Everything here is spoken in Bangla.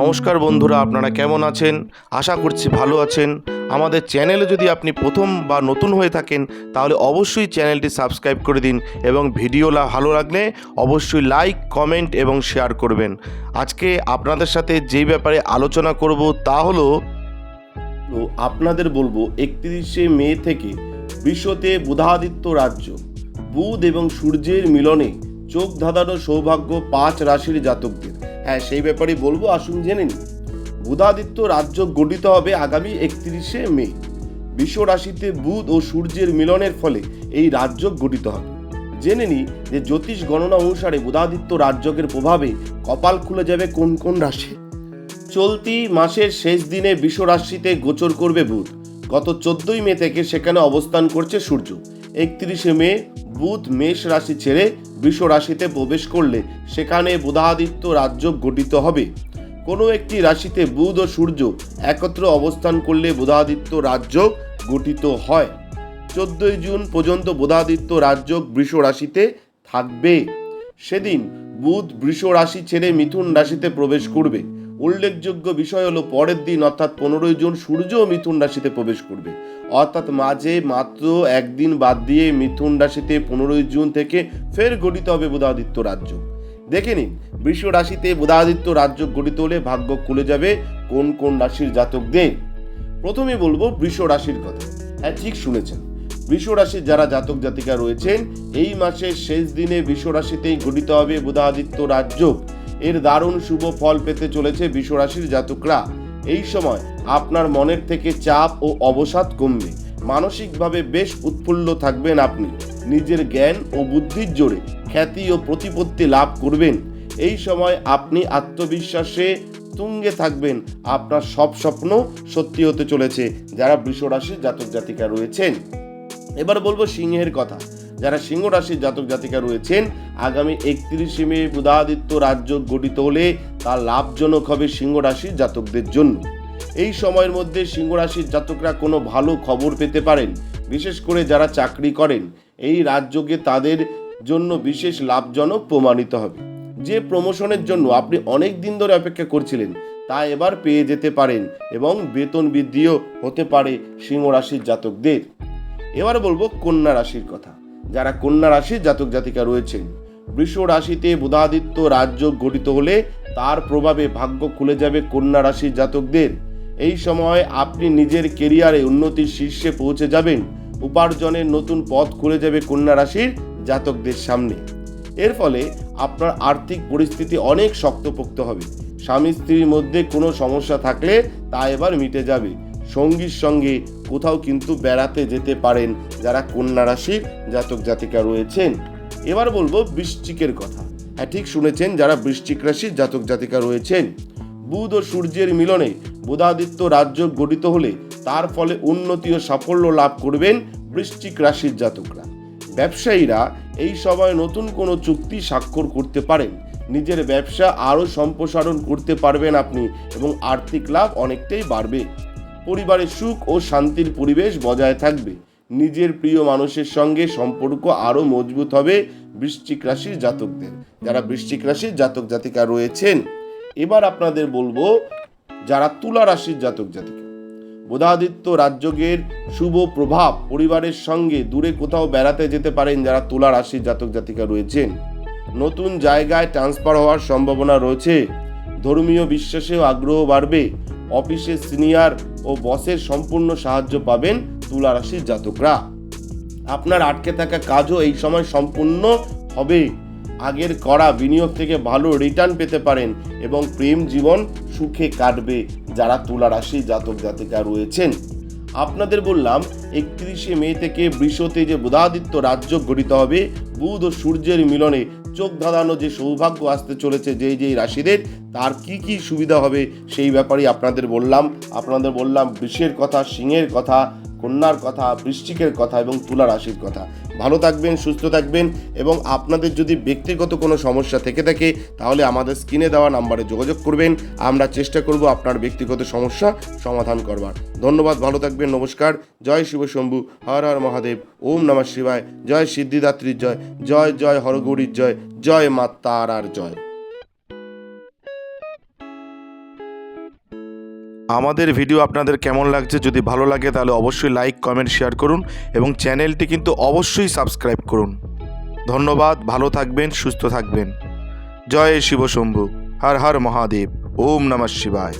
নমস্কার বন্ধুরা, আপনারা কেমন আছেন? আশা করছি ভালো আছেন। আমাদের চ্যানেলে যদি আপনি প্রথম বা নতুন হয়ে থাকেন, তাহলে অবশ্যই চ্যানেলটি সাবস্ক্রাইব করে দিন এবং ভিডিও ভালো লাগলে অবশ্যই লাইক, কমেন্ট এবং শেয়ার করবেন। আজকে আপনাদের সাথে যেই ব্যাপারে আলোচনা করব তা হলো আপনাদের বলব, একত্রিশে মে থেকে বিশ্বতে বুধাদিত্য রাজ্য। বুধ এবং সূর্যের মিলনে চোখ ধাঁধানো সৌভাগ্য পাঁচ রাশির জাতকদের। হ্যাঁ সেই ব্যাপারে বলব, আসুন জেনে নিন বুধাদিত্য রাজ্য গঠিত হবে আগামী একত্রিশে মে। বিশ্ব রাশিতে বুধ ও সূর্যের মিলনের ফলে এই রাজ্য গঠিত হবে। জেনে নিই যে জ্যোতিষ গণনা অনুসারে বুধাদিত্য রাজ্যকের প্রভাবে কপাল খুলে যাবে কোন কোন রাশি। চলতি মাসের শেষ দিনে বিশ্ব রাশিতে গোচর করবে বুধ। গত চোদ্দই মে থেকে সেখানে অবস্থান করছে সূর্য। একত্রিশে মে, বুধ মেষ রাশি ছেড়ে বিশ্ব রাশিতে প্রবেশ করলে সেখানে বুধাদিত্য রাজ্য গঠিত হবে। কোনো একটি রাশিতে বুধ ও সূর্য একত্র অবস্থান করলে বুধাদিত্য রাজ্য গঠিত হয়। চোদ্দই জুন পর্যন্ত বুধাদিত্য রাজ্য বৃষ রাশিতে থাকবে। সেদিন বুধ বৃষ রাশি ছেড়ে মিথুন রাশিতে প্রবেশ করবে। উল্লেখযোগ্য বিষয় হলো পরের দিন, অর্থাৎ পনেরোই জুন, সূর্য মিথুন রাশিতে প্রবেশ করবে। অর্থাৎ মাঝে মাত্র একদিন বাদ দিয়ে মিথুন রাশিতে পনেরোই জুন থেকে ফের গঠিত হবে বুধাদিত্য রাজ্য। দেখে নিন, বৃষ রাশিতে বুধাদিত্য রাজ্য গঠিত হলে ভাগ্য খুলে যাবে কোন কোন রাশির জাতকদের প্রথমে বলব বৃষ রাশির কথা। হ্যাঁ ঠিক শুনেছেন। বৃষ রাশির যারা জাতক জাতিকা রয়েছেন, এই মাসের শেষ দিনে বৃষ রাশিতেই গঠিত হবে বুধাদিত্য রাজ্য। এর দারুণ শুভ ফল পেতে চলেছে বিশ্বরাশির জাতকরা। এই সময় আপনার মনের থেকে চাপ ও অবসাদ কমবে। মানসিকভাবে বেশ উৎফুল্ল থাকবেন আপনি। নিজের জ্ঞান ও বুদ্ধির জোরে খ্যাতি ও প্রতিপত্তি লাভ করবেন। এই সময় আপনি আত্মবিশ্বাসে তুঙ্গে থাকবেন। আপনার সব স্বপ্ন সত্যি হতে চলেছে। যারা বৃষ রাশির জাতক জাতিকা রয়েছেন। এবার বলব সিংহের কথা। যারা সিংহ রাশির জাতক জাতিকা রয়েছেন, আগামী একত্রিশে মে বুধাদিত্য রাজ্য গঠিত হলে তা লাভজনক হবে সিংহ রাশির জাতকদের জন্য। এই সময়ের মধ্যে সিংহ রাশির জাতকরা কোনো ভালো খবর পেতে পারেন, বিশেষ করে যারা চাকরি করেন। এই রাজ্যকে তাদের জন্য বিশেষ লাভজনক প্রমাণিত হবে। যে প্রমোশনের জন্য আপনি অনেক দিন ধরে অপেক্ষা করছিলেন, তা এবার পেয়ে যেতে পারেন এবং বেতন বৃদ্ধিও হতে পারে সিংহ রাশির জাতকদের। এবার বলব কন্যা রাশির কথা। যারা কন্যা রাশির জাতক জাতিকা রয়েছেন, বৃষ রাশিতে বুধাদিত্য রাজ্য গঠিত হলে তার প্রভাবে ভাগ্য খুলে যাবে কন্যা রাশির জাতকদের। এই সময় আপনি নিজের কেরিয়ারে উন্নতির শীর্ষে পৌঁছে যাবেন, উপার্জনের নতুন পথ খুলে যাবে কন্যা রাশির জাতকদের সামনে। এর ফলে আপনার আর্থিক পরিস্থিতি অনেক শক্তপোক্ত হবে। স্বামী স্ত্রীর মধ্যে কোনো সমস্যা থাকলে তা এবার মিটে যাবে। সঙ্গীর সঙ্গে কোথাও কিন্তু বেড়াতে যেতে পারেন যারা কন্যা রাশির জাতক জাতিকা রয়েছেন। এবার বলব বৃশ্চিকের কথা। হ্যাঁ ঠিক শুনেছেন যারা বৃশ্চিক রাশির জাতক জাতিকা রয়েছেন। বুধ ও সূর্যের মিলনে বোধাদিত্য রাজ্য গঠিত হলে তার ফলে উন্নতি ও সাফল্য লাভ করবেন বৃশ্চিক রাশির জাতকরা। ব্যবসায়ীরা এই সময় নতুন কোনো চুক্তি স্বাক্ষর করতে পারেন। নিজের ব্যবসা আরও সম্প্রসারণ করতে পারবেন আপনি এবং আর্থিক লাভ অনেকটাই বাড়বে। পরিবারের সুখ ও শান্তির পরিবেশ বজায় থাকবে। নিজের প্রিয় মানুষের সঙ্গে সম্পর্ক আরও মজবুত হবে বৃশ্চিক রাশির জাতকদের। যারা বৃশ্চিক রাশির জাতক জাতিকা রয়েছেন, এবার আপনাদের বলব, যারা তুলা রাশির জাতক জাতিকা, বুধাদিত্য রাজ্যকের শুভ প্রভাব পরিবারের সঙ্গে দূরে কোথাও বেড়াতে যেতে পারেন যারা তুলা রাশির জাতক জাতিকা রয়েছেন। নতুন জায়গায় ট্রান্সফার হওয়ার সম্ভাবনা রয়েছে। ধর্মীয় বিশ্বাসেও আগ্রহ বাড়বে। অফিসে সিনিয়র ও বসের সম্পূর্ণ সাহায্য পাবেন তুলা রাশির জাতকরা। আপনার আটকে থাকা কাজও এই সময় সম্পূর্ণ হবে। আগের করা বিনিয়োগ থেকে ভালো রিটার্ন পেতে পারেন এবং প্রেম জীবন সুখে কাটবে যারা তুলা রাশি জাতক জাতিকা রয়েছেন। আপনাদের বললাম, একত্রিশে মে থেকে বৃষতে যে বুধাদিত্য রাজ্য গঠিত হবে, বুধ ও সূর্যের মিলনে চোখ ধাঁধানো যে সৌভাগ্য আসতে চলেছে যেই যেই রাশিদের, তার কি কি সুবিধা হবে সেই ব্যাপারেই আপনাদের বললাম। আপনাদের বললাম বিষের কথা, সিংহের কথা কন্যার কথা, বৃশ্চিকের কথা এবং তুলা রাশির কথা। ভালো থাকবেন, সুস্থ থাকবেন এবং আপনাদের যদি ব্যক্তিগত কোনো সমস্যা থেকে থাকে, তাহলে আমাদের স্ক্রিনে দেওয়া নাম্বারে যোগাযোগ করবেন। আমরা চেষ্টা করব আপনার ব্যক্তিগত সমস্যা সমাধান করবার। ধন্যবাদ, ভালো থাকবেন, নমস্কার। জয় শিব শম্ভু, হর হর মহাদেব, ওম নমঃ শিবায়। জয় সিদ্ধিদাত্রীর জয় জয় জয় হরগৌরীর জয় জয় মা জয়। আমাদের ভিডিও আপনাদের কেমন লাগছে যদি ভালো লাগে তাহলে অবশ্যই লাইক, কমেন্ট, শেয়ার করুন এবং চ্যানেলটি কিন্তু অবশ্যই সাবস্ক্রাইব করুন। ধন্যবাদ, ভালো থাকবেন, সুস্থ থাকবেন। জয় শিবশম্ভু, হর হর মহাদেব, ওম নমঃ শিবায়।